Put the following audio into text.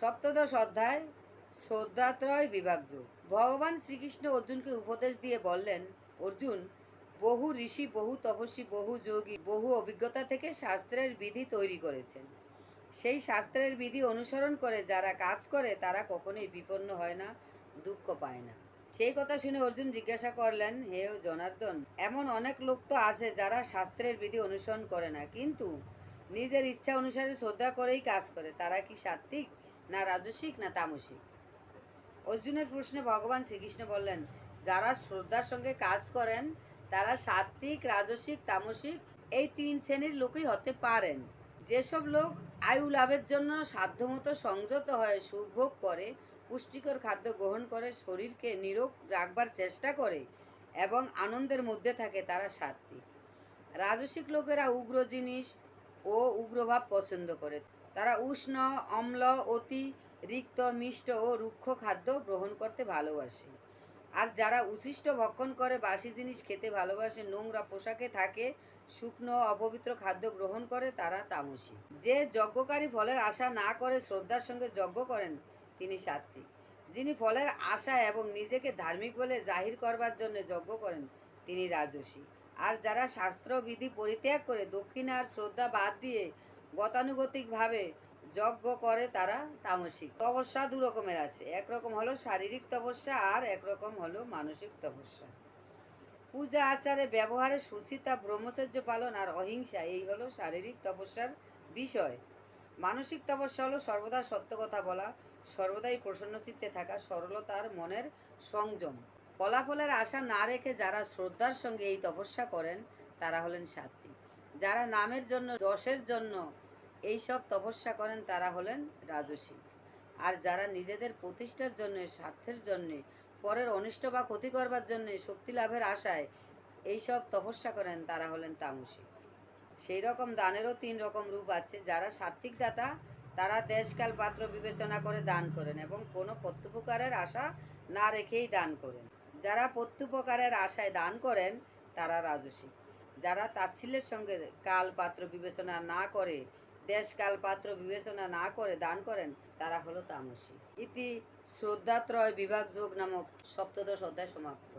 সপ্তদশ অধ্যায়, শ্রদ্ধাত্রয় বিভাগযোগ। ভগবান শ্রীকৃষ্ণ অর্জুনকে উপদেশ দিয়ে বললেন, অর্জুন, বহু ঋষি, বহু তপস্বী, বহু যোগী, বহু অভিজ্ঞতা থেকে শাস্ত্রের বিধি তৈরি করেছেন। সেই শাস্ত্রের বিধি অনুসরণ করে যারা কাজ করে, তারা কখনোই বিপন্ন হয় না, দুঃখ পায় না। সেই কথা শুনে অর্জুন জিজ্ঞাসা করলেন, হে জনার্দন, এমন অনেক লোক তো আছে যারা শাস্ত্রের বিধি অনুসরণ করে না, কিন্তু নিজের ইচ্ছা অনুসারে শ্রদ্ধা করেই কাজ করে, তারা কি সাত্ত্বিক? না রাজসিক, না তামসিক। অর্জুনের প্রশ্নে ভগবান শ্রীকৃষ্ণ বললেন, যারা শ্রদ্ধার সঙ্গে কাজ করেন, তারা সাত্ত্বিক রাজসিক, তামসিক, এই তিন শ্রেণির লোকই হতে পারেন। যেসব লোক আয়ু লাভের জন্য সাধ্যমতো সংযত হয়ে সুভোগ করে, পুষ্টিকর খাদ্য গ্রহণ করে, শরীরকে নিরোগ রাখবার চেষ্টা করে এবং আনন্দের মধ্যে থাকে, তারা সাত্ত্বিক রাজসিক লোকেরা উগ্র জিনিস ও উগ্রভাব পছন্দ করে। তারা উষ্ণ, অম্ল, অতি রিক্ত, মিষ্ট ও রুক্ষ খাদ্য গ্রহণ করতে ভালোবাসে। আর যারা উচ্ছিষ্ট ভক্ষণ করে, বাসি জিনিস খেতে ভালোবাসে, নোংরা পোশাকে থাকে, শুকনো, অপবিত্র খাদ্য গ্রহণ করে, তারা তামসী। যে যজ্ঞকারী ফলের আশা না করে শ্রদ্ধার সঙ্গে যজ্ঞ করেন, তিনি সাত্ত্বিক। যিনি ফলের আশা এবং নিজেকে ধার্মিক বলে জাহির করবার জন্য যজ্ঞ করেন, তিনি রাজসী। আর যারা শাস্ত্রবিধি পরিত্যাগ করে দক্ষিণা আর শ্রদ্ধা বাদ দিয়ে গতানুগতিকভাবে যজ্ঞ করে তারা তামসিক। তপস্যা দু রকমের আছে। একরকম হলো শারীরিক তপস্যা আর একরকম হলো মানসিক তপস্যা। পূজা, আচারে, ব্যবহারে সুচিতা, ব্রহ্মচর্য পালন আর অহিংসা, এই হলো শারীরিক তপস্যার বিষয়। মানসিক তপস্যা হলো সর্বদা সত্য কথা বলা, সর্বদাই প্রসন্ন চিত্তে থাকা, সরলতার মনের সংযম। ফলাফলের আশা না রেখে যারা শ্রদ্ধার সঙ্গে এই তপস্যা করেন, তারা হলেন সাত্বিক যারা নামের জন্য, যশের জন্য এই সব তপস্যা করেন তারা হলেন রাজসিক আর যারা নিজেদের প্রতিষ্ঠার জন্য, স্বার্থের জন্য, পরের অনিষ্ট বা ক্ষতি করবার জন্য শক্তি লাভের আশায় এই সব তপস্যা করেন তারা হলেন তামসিক সেই রকম দানেরও তিন রকম রূপ আছে। যারা সাত্ত্বিক দাতা, তারা দেশকাল পাত্র বিবেচনা করে দান করেন এবং কোনো প্রত্যুপকারের আশা না রেখেই দান করেন। যারা প্রত্যুপকারের আশায় দান করেন, তারা রাজসিক যারা তাচ্ছিল্যের সঙ্গে কাল পাত্র বিবেচনা না করে, দেশ পাত্র বিবেচনা না করে দান করেন, তারা হলো তামসী। ইতি শ্রদ্ধাত্রয় বিভাগ যোগ নামক সপ্তদশ অধ্যায় সমাপ্ত।